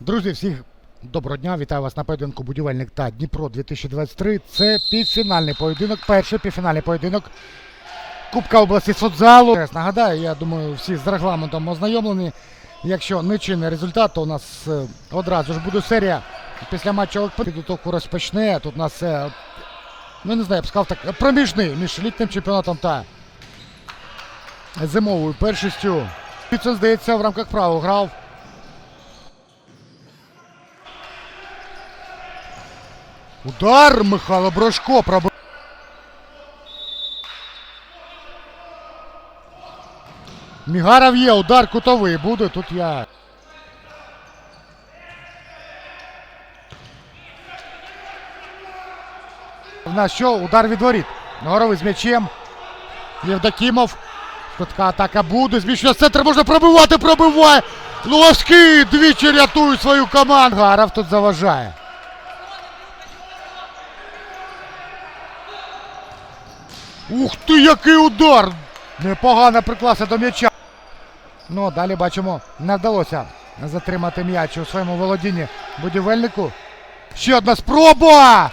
Друзі, всіх доброго дня! Вітаю вас на поєдинку Будівельник та Дніпро 2023. Це півфінальний поєдинок, перший півфінальний поєдинок Кубка області соцзалу. Нагадаю, я думаю, всі з регламентом ознайомлені. Якщо не чинний результат, то у нас е, одразу ж буде серія. Після матчу підготовку розпочне. Тут у нас, е, ну не знаю, я б сказав так, проміжний між літнім чемпіонатом та зимовою першістю. Це, здається, в рамках правил грав. Удар Михайло Брошко пробив. Мігаров є, удар кутовий буде, тут я. У нас що? Удар від воріт. Горовий з м'ячем. Євдокімов. Швидка атака буде. Зміщення центр можна пробивати, пробиває. Луговський двічі рятує свою команду. Гаров тут заважає. Ух ти, який удар! Непогано приклався до м'яча. Ну, далі бачимо, не вдалося затримати м'яч у своєму володінні будівельнику. Ще одна спроба!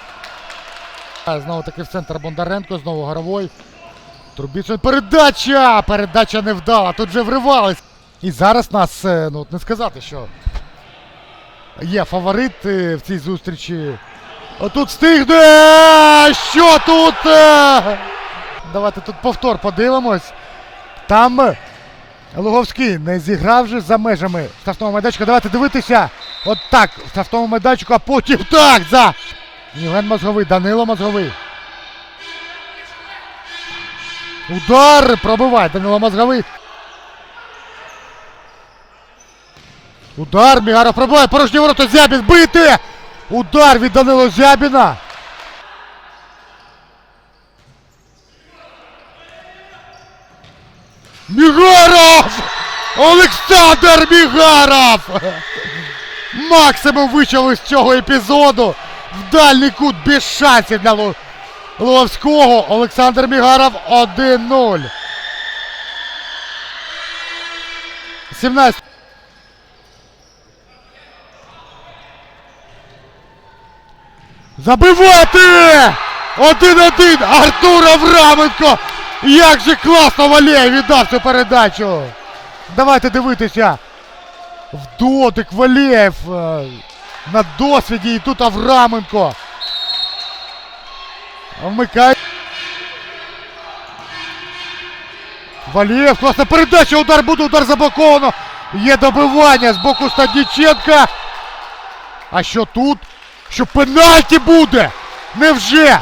Знову таки в центр Бондаренко, знову Горовой. Трубіцин. Передача! Передача не вдала. Тут вже вривались. І зараз нас, е, ну не сказати, що є фаворит е, в цій зустрічі. Отут встигне! Що тут? Давайте тут повтор подивимось. Там Луговський не зіграв же за межами штрафного майданчика. Давайте дивитися. От так, в штрафному майданчику, а потім так за. Євген Мозговий, Данило Мозговий. Удар пробиває Данило Мозговий. Удар Мігаров пробиває. Порожні ворота Зябін бити! Удар від Данило Зябіна. Мігаров! Олександр Мігаров! Максимум вийшов із цього епізоду. В дальній кут без шансів для Луговського. Олександр Мігаров 1-0. 17. Забивати! Один-один! Артур Авраменко! Як же класно Валєєв віддав цю передачу! Давайте дивитися. В дотик Валєєв е, на досвіді і тут Авраменко. Вмикає. Валєєв, класна передача, удар буде, удар заблоковано. Є добивання з боку Стадніченка. А що тут? Що пенальті буде? Невже?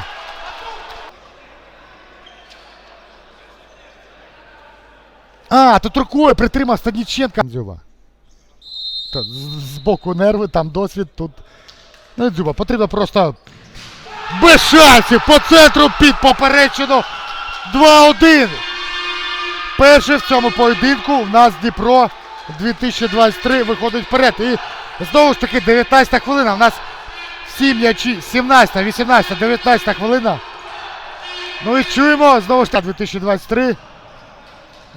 А, тут рукою притримав Стадніченка. Дзюба. Та, з, боку нерви, там досвід, тут. Ну, Дзюба, потрібно просто без шансів по центру під поперечину 2-1. Перший в цьому поєдинку в нас Дніпро 2023 виходить вперед. І знову ж таки 19 хвилина. У нас всі м'ячі 17, 18, 19 хвилина. Ну і чуємо, знову ж таки 2023.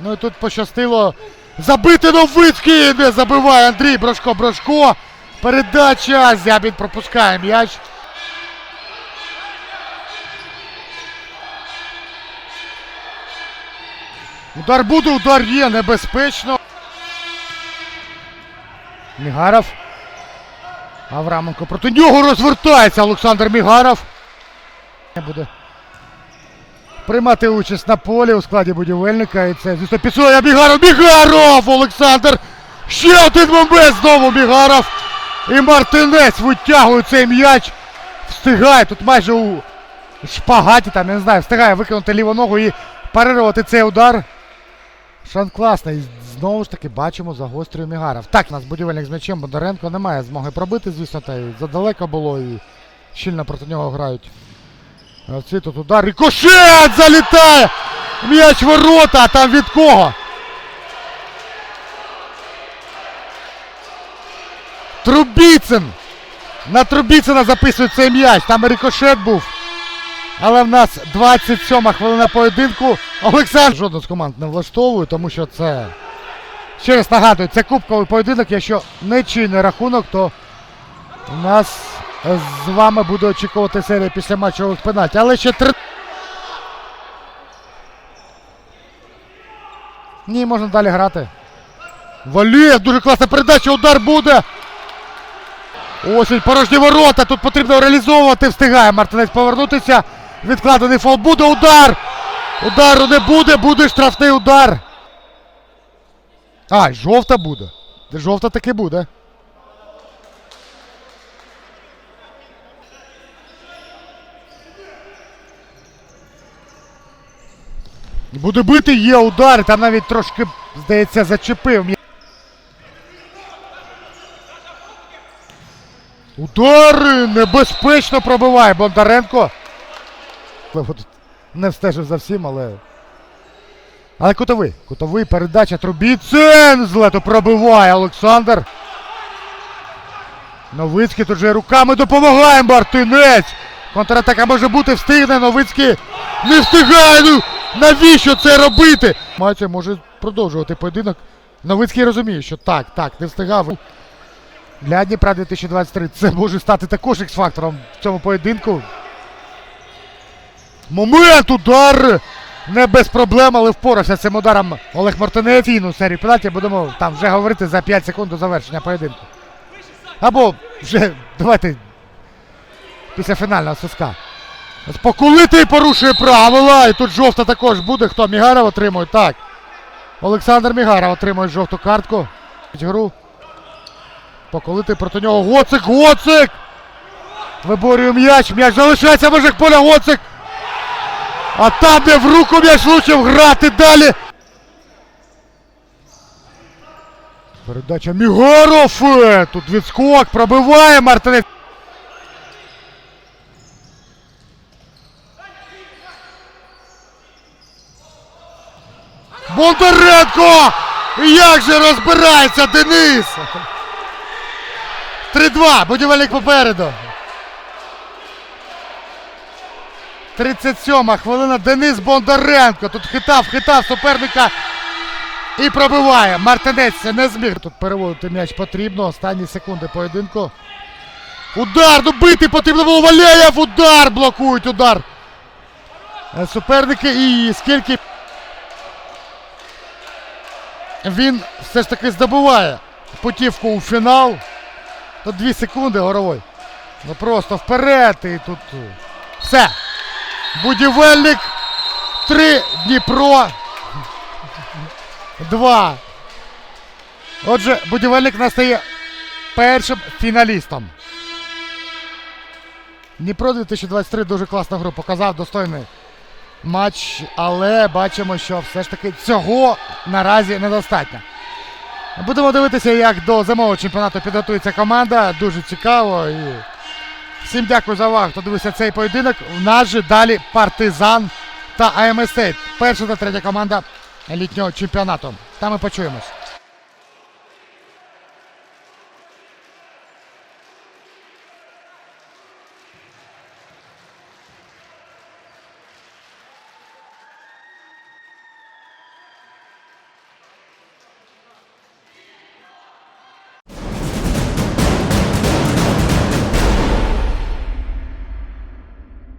Ну і тут пощастило. Забити Новицький! Не забиває Андрій Брошко Брошко. Передача. Зябін пропускає м'яч. Удар буде, удар є, небезпечно. Мігаров. Авраменко проти нього розвертається Олександр Мігаров. Не буде приймати участь на полі у складі будівельника. І це, звісно, підсує Мігаров. Мігаров! Олександр! Ще один момент знову Мігаров. І Мартинець витягує цей м'яч. Встигає тут майже у шпагаті, там, я не знаю, встигає виконати ліву ногу і парирувати цей удар. Шан класний. Знову ж таки бачимо загострює Мігаров. Так, у нас будівельник з м'ячем Бондаренко не має змоги пробити, звісно, та й задалеко було і щільно проти нього грають. Гравці тут удар. Рикошет залітає! М'яч ворота, а там від кого? Трубіцин! На Трубіцина записують цей м'яч. Там рикошет був. Але в нас 27 хвилина поєдинку. Олександр жодну з команд не влаштовує, тому що це Ще раз нагадую, це кубковий поєдинок. Якщо не чинний рахунок, то у нас з вами буде очікувати серія після матчових пенальті. Але ще три. Ні, можна далі грати. Валєв, дуже класна передача, удар буде. Ось він, порожні ворота. Тут потрібно реалізовувати. Встигає Мартинець повернутися. Відкладений фол буде удар. Удару не буде, буде штрафний удар. А, жовта буде. Жовта таки буде. Буде бити, є удар. Там навіть трошки, здається, зачепив. Удари! Небезпечно пробиває Бондаренко. Не встежив за всім, але. Але кутовий. Кутовий передача Трубіцин! Злето пробиває Олександр. Новицький тут же руками допомагає Мартинець. Контратака може бути, встигне. Новицький не встигає. Ну навіщо це робити? Матча може продовжувати поєдинок. Новицький розуміє, що так, так, не встигав. Для Дніпра 2023 це може стати також X-фактором в цьому поєдинку. Момент, удар! Не без проблем, але впорався з цим ударом Олег Мартинець. Ційну серію пенальті будемо там вже говорити за 5 секунд до завершення поєдинку. Або вже давайте після фінального свистка. Спокулитий порушує правила. І тут жовта також буде. Хто? Мігаров отримує? Так. Олександр Мігаров отримує жовту картку. Гру. Поколитий проти нього. Гоцик! Гоцик! Виборює м'яч. М'яч залишається в поля Гоцик. А там, де в руку м'яч влучив, грати далі. Передача Мігаров. Тут відскок пробиває Мартинець. Бондаренко! Як же розбирається Денис! 3-2, будівельник попереду. 37-ма хвилина. Денис Бондаренко. Тут хитав, хитав суперника. І пробиває. Мартинець не зміг. Тут переводити м'яч потрібно. Останні секунди поєдинку. Удар! Ну бити потрібно було Валєєв! Удар! Блокують удар. Суперники і скільки він все ж таки здобуває путівку у фінал. То 2 секунди горовой. Ну просто вперед і тут. е, Все. Будівельник 3 Дніпро. 2. Отже, будівельник настає першим фіналістом. Дніпро 2023 дуже класну гру показав, достойний матч, але бачимо, що все ж таки цього наразі недостатньо. Будемо дивитися, як до зимового чемпіонату підготується команда. Дуже цікаво. І всім дякую за увагу, хто дивився цей поєдинок. У нас же далі партизан та АМС Перша та третя команда літнього чемпіонату. Там ми почуємось.